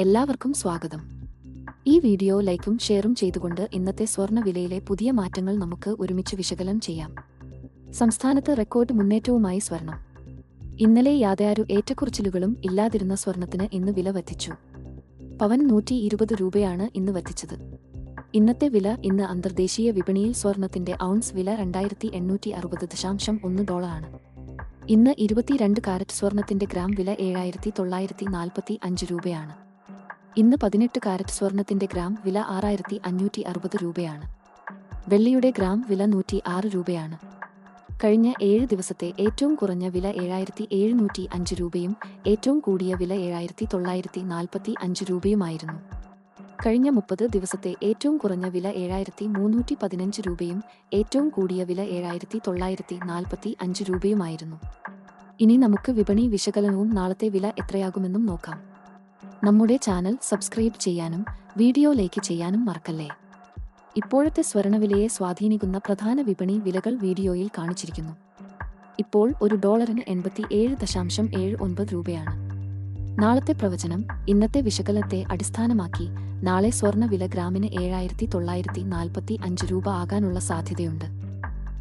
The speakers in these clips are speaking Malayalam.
എല്ലാവർക്കും സ്വാഗതം. ഈ വീഡിയോ ലൈക്കും ഷെയറും ചെയ്തുകൊണ്ട് ഇന്നത്തെ സ്വർണ വിലയിലെ പുതിയ മാറ്റങ്ങൾ നമുക്ക് ഒരുമിച്ച് വിശകലനം ചെയ്യാം. സംസ്ഥാനത്ത് റെക്കോർഡ് മുന്നേറ്റവുമായി സ്വർണം. ഇന്നലെ യാതൊരു ഏറ്റക്കുറിച്ചിലുകളും ഇല്ലാതിരുന്ന സ്വർണത്തിന് ഇന്ന് വില വധിച്ചു പവൻ നൂറ്റി ഇരുപത് രൂപയാണ് ഇന്ന് വധിച്ചത് ഇന്നത്തെ വില ഇന്ന് അന്തർദേശീയ വിപണിയിൽ സ്വർണത്തിന്റെ ഔൺസ് വില രണ്ടായിരത്തി എണ്ണൂറ്റി അറുപത് ദശാംശം ഒന്ന് ഡോളറാണ്. ഇന്ന് ഇരുപത്തിരണ്ട് കാരറ്റ് സ്വർണത്തിന്റെ ഗ്രാം വില ഏഴായിരത്തി തൊള്ളായിരത്തി നാൽപ്പത്തി അഞ്ച് രൂപയാണ്. ഇന്ന് പതിനെട്ട് കാരറ്റ് സ്വർണത്തിന്റെ ഗ്രാം വില ആറായിരത്തി അഞ്ഞൂറ്റി അറുപത് രൂപയാണ്. വെള്ളിയുടെ ഗ്രാം വില നൂറ്റി ആറ് രൂപയാണ്. കഴിഞ്ഞ ഏഴ് ദിവസത്തെ ഏറ്റവും കുറഞ്ഞ വില ഏഴായിരത്തി എഴുന്നൂറ്റി അഞ്ച് രൂപയും ഏറ്റവും കൂടിയ വില ഏഴായിരത്തി തൊള്ളായിരത്തി നാൽപ്പത്തി അഞ്ച് രൂപയുമായിരുന്നു. കഴിഞ്ഞ മുപ്പത് ദിവസത്തെ ഏറ്റവും കുറഞ്ഞ വില ഏഴായിരത്തി മുന്നൂറ്റി പതിനഞ്ച് രൂപയും ഏറ്റവും കൂടിയ വില ഏഴായിരത്തി തൊള്ളായിരത്തി നാൽപ്പത്തി അഞ്ച് രൂപയുമായിരുന്നു. ഇനി നമുക്ക് വിപണി വിശകലനവും നാളത്തെ വില എത്രയാകുമെന്നും നോക്കാം. നമ്മുടെ ചാനൽ സബ്സ്ക്രൈബ് ചെയ്യാനും വീഡിയോ ലൈക്ക് ചെയ്യാനും മറക്കല്ലേ? ഇപ്പോഴത്തെ സ്വർണവിലയെ സ്വാധീനിക്കുന്ന പ്രധാന വിപണി വിലകൾ വീഡിയോയിൽ കാണിച്ചിരിക്കുന്നു. ഇപ്പോൾ ഒരു ഡോളറിന് എൺപത്തി ഏഴ് ദശാംശം ഏഴ് ഒൻപത് രൂപയാണ്. നാളത്തെ പ്രവചനം ഇന്നത്തെ വിശകലനത്തെ അടിസ്ഥാനമാക്കി നാളെ സ്വർണ വില ഗ്രാമിന് ഏഴായിരത്തി തൊള്ളായിരത്തി നാൽപ്പത്തി അഞ്ച് രൂപ ആകാനുള്ള സാധ്യതയുണ്ട്.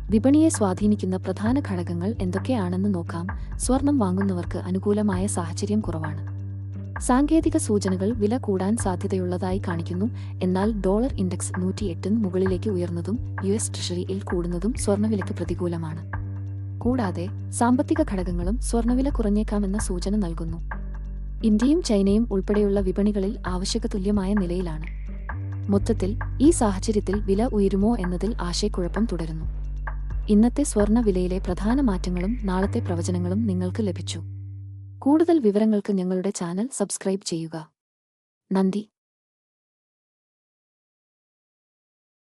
വിപണിയെ സ്വാധീനിക്കുന്ന പ്രധാന ഘടകങ്ങൾ എന്തൊക്കെയാണെന്ന് നോക്കാം. സ്വർണം വാങ്ങുന്നവർക്ക് അനുകൂലമായ സാഹചര്യം കുറവാണ്. സാങ്കേതിക സൂചനകൾ വില കൂടാൻ സാധ്യതയുള്ളതായി കാണിക്കുന്നു. എന്നാൽ ഡോളർ ഇൻഡെക്സ് നൂറ്റിയെട്ടിന് മുകളിലേക്ക് ഉയർന്നതും യു എസ് ട്രഷറിയിൽ കൂടുന്നതും സ്വർണവിലയ്ക്ക് പ്രതികൂലമാണ്. കൂടാതെ സാമ്പത്തിക ഘടകങ്ങളും സ്വർണവില കുറഞ്ഞേക്കാമെന്ന സൂചന നൽകുന്നു. ഇന്ത്യയും ചൈനയും ഉൾപ്പെടെയുള്ള വിപണികളിൽ ആവശ്യക തുല്യമായ നിലയിലാണ്. മൊത്തത്തിൽ ഈ സാഹചര്യത്തിൽ വില ഉയരുമോ എന്നതിൽ ആശയക്കുഴപ്പം തുടരുന്നു. ഇന്നത്തെ സ്വർണ വിലയിലെ പ്രധാന മാറ്റങ്ങളും നാളത്തെ പ്രവചനങ്ങളും നിങ്ങൾക്ക് ലഭിച്ചു. കൂടുതൽ വിവരങ്ങൾക്ക് ഞങ്ങളുടെ ചാനൽ സബ്സ്ക്രൈബ് ചെയ്യുക. നന്ദി.